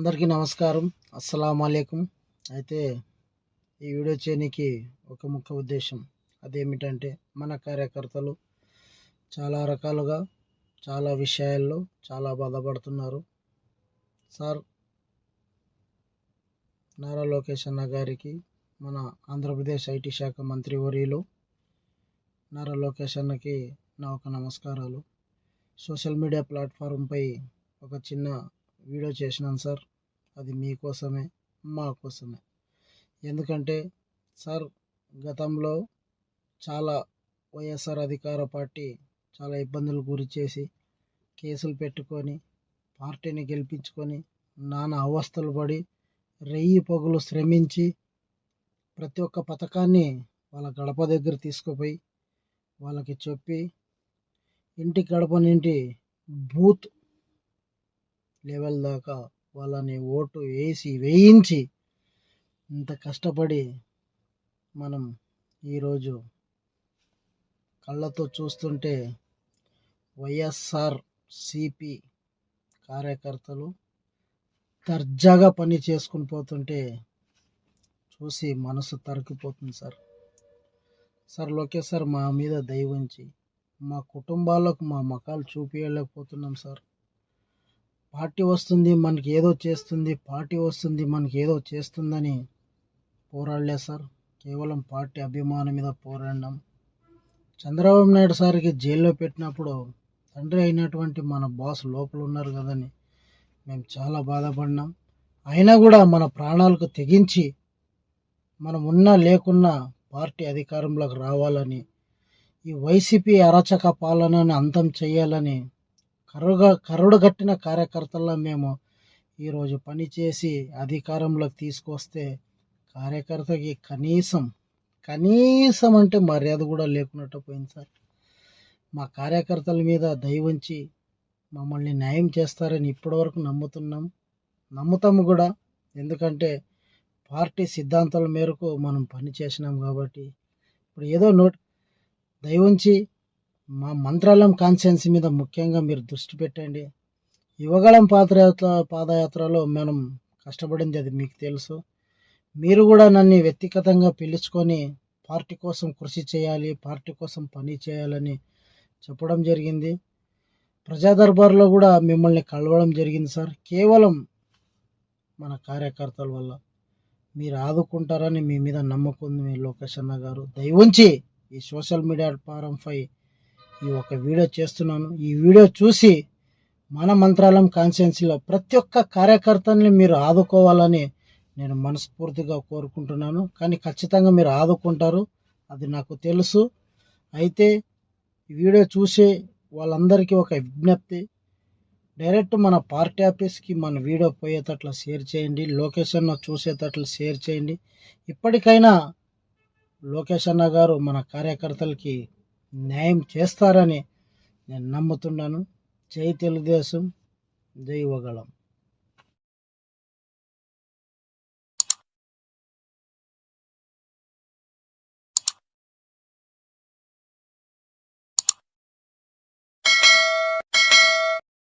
అందరికీ నమస్కారం. అస్సలం అయికం అయితే ఈ వీడియో చేయడానికి ఒక ముఖ్య ఉద్దేశం అదేమిటంటే మన కార్యకర్తలు చాలా రకాలుగా చాలా విషయాల్లో చాలా బాధపడుతున్నారు. సార్ నారా లోకేష్ అన్న గారికి మన ఆంధ్రప్రదేశ్ ఐటీ శాఖ మంత్రి వర్యులు నారా లోకేష్ అన్నకి నా ఒక నమస్కారాలు. సోషల్ మీడియా ప్లాట్ఫారంపై ఒక చిన్న వీడియో చేసినాను సార్. అది మీకోసమే మా కోసమే. ఎందుకంటే సార్ గతంలో చాలా వైఎస్ఆర్ అధికార పార్టీ చాలా ఇబ్బందులు గురి చేసి కేసులు పెట్టుకొని పార్టీని గెలిపించుకొని నానా అవస్థలు పడి రెయ్యి పొగులు శ్రమించి ప్రతి ఒక్క పథకాన్ని వాళ్ళ గడప దగ్గర తీసుకుపోయి వాళ్ళకి చెప్పి ఇంటి గడప నుండి బూత్ లెవెల్ దాకా వాళ్ళని ఓటు వేసి వేయించి ఇంత కష్టపడి మనం ఈరోజు కళ్ళతో చూస్తుంటే వైఎస్ఆర్ సిపి కార్యకర్తలు దర్జాగా పని చేసుకుని పోతుంటే చూసి మనసు తరికిపోతుంది సార్. సార్ లోకేష్ సార్ మా మీద దయ ఉంచి మా కుటుంబాలకు మా మకాలు చూపించలేకపోతున్నాం సార్. పార్టీ వస్తుంది మనకి ఏదో చేస్తుంది పార్టీ వస్తుంది మనకి ఏదో చేస్తుందని పోరాడలే సార్. కేవలం పార్టీ అభిమానం మీద పోరాడినాం. చంద్రబాబు నాయుడు సార్కి జైల్లో పెట్టినప్పుడు తండ్రి అయినటువంటి మన బాస్ లోపల ఉన్నారు కదని మేము చాలా బాధపడినాం. అయినా కూడా మన ప్రాణాలకు తెగించి మనం ఉన్నా లేకున్నా పార్టీ అధికారంలోకి రావాలని ఈ వైసీపీ అరాచక పాలనను అంతం చేయాలని కరుగా కరుడుగట్టిన కార్యకర్తల్లో మేము ఈరోజు పనిచేసి అధికారంలోకి తీసుకొస్తే కార్యకర్తకి కనీసం కనీసం అంటే మర్యాద కూడా లేకున్నట్టు పోయింది సార్. మా కార్యకర్తల మీద దయవుంచి మమ్మల్ని న్యాయం చేస్తారని ఇప్పటివరకు నమ్ముతున్నాం. నమ్ముతాము కూడా. ఎందుకంటే పార్టీ సిద్ధాంతాల మేరకు మనం పని చేసినాం కాబట్టి. ఇప్పుడు ఏదో నోట్ దయవుంచి మా మంత్రాలయం కాన్సెన్స్ మీద ముఖ్యంగా మీరు దృష్టి పెట్టండి. యువగళం పాదయాత్ర పాదయాత్రలో మనం కష్టపడింది అది మీకు తెలుసు. మీరు కూడా నన్ను వ్యక్తిగతంగా పిలుచుకొని పార్టీ కోసం కృషి చేయాలి పార్టీ కోసం పని చేయాలని చెప్పడం జరిగింది. ప్రజా దర్బార్లో కూడా మిమ్మల్ని కలవడం జరిగింది సార్. కేవలం మన కార్యకర్తల వల్ల. మీరు ఆదుకుంటారని మీ మీద నమ్మకం ఉంది మీ లోకేష్ అన్న గారు. దయవుంచి ఈ సోషల్ మీడియా ఫారంపై ఈ ఒక వీడియో చేస్తున్నాను. ఈ వీడియో చూసి మన మంత్రాలయం కాన్స్టిట్యున్సీలో ప్రతి ఒక్క కార్యకర్తని మీరు ఆదుకోవాలని నేను మనస్ఫూర్తిగా కోరుకుంటున్నాను. కానీ ఖచ్చితంగా మీరు ఆదుకుంటారు. అది నాకు తెలుసు. అయితే ఈ వీడియో చూసే వాళ్ళందరికీ ఒక విజ్ఞప్తి. డైరెక్ట్ మన పార్టీ ఆఫీస్కి మన వీడియో పోయేటట్లు షేర్ చేయండి. లొకేషన్ చూసేటట్లు షేర్ చేయండి. ఇప్పటికైనా లోకేష్ అన్న గారు మన కార్యకర్తలకి న్యాయం చేస్తారని నేను నమ్ముతున్నాను. జై తెలుగుదేశం జై వగళం.